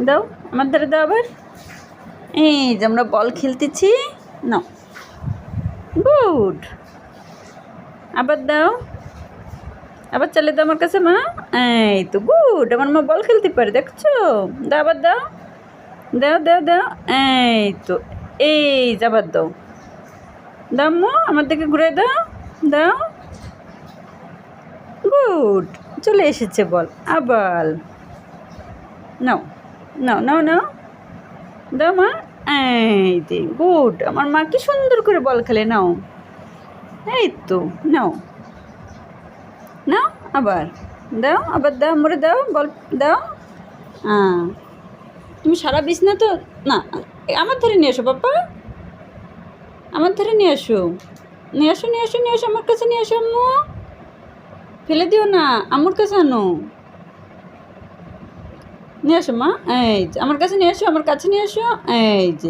দাও, আমার ধারে দাও আবার। এই যে আমরা বল খেলতেছি। নাও। গুড। আবার দাও। আবার চলে দাও আমার কাছে, মা। এই তো গুড, আমার মা বল খেলতে পারে, দেখছ? দাও আবার দাও। দাও দাও দাও। এই তো, এই যে আবার দাও। দাও মো আমার দিকে ঘুরে দাও। দাও। গুড, চলে এসেছে বল, আবার। নাও। নাও নাও নাও দাও মা, এই যে গুড। আমার মা কি সুন্দর করে বল খেলে, নাও। এই তো, নাও। নাও, আবার। দাও আবার দাও, মরে দাও, বল, দাও। হ্যাঁ তুমি সারা বিছ না তো, না, আমার ধরে নিয়ে এসো পাপা আমার ধরে নিয়ে আসো নিয়ে আসো নিয়ে আসো নিয়ে আসো আমার কাছে নিয়ে আসো ফেলে দিও না আমার কাছে আনো। নিয়ে আসো মা। এই যে, আমার কাছে নিয়ে আসো আমার কাছে নিয়ে আসো এই যে।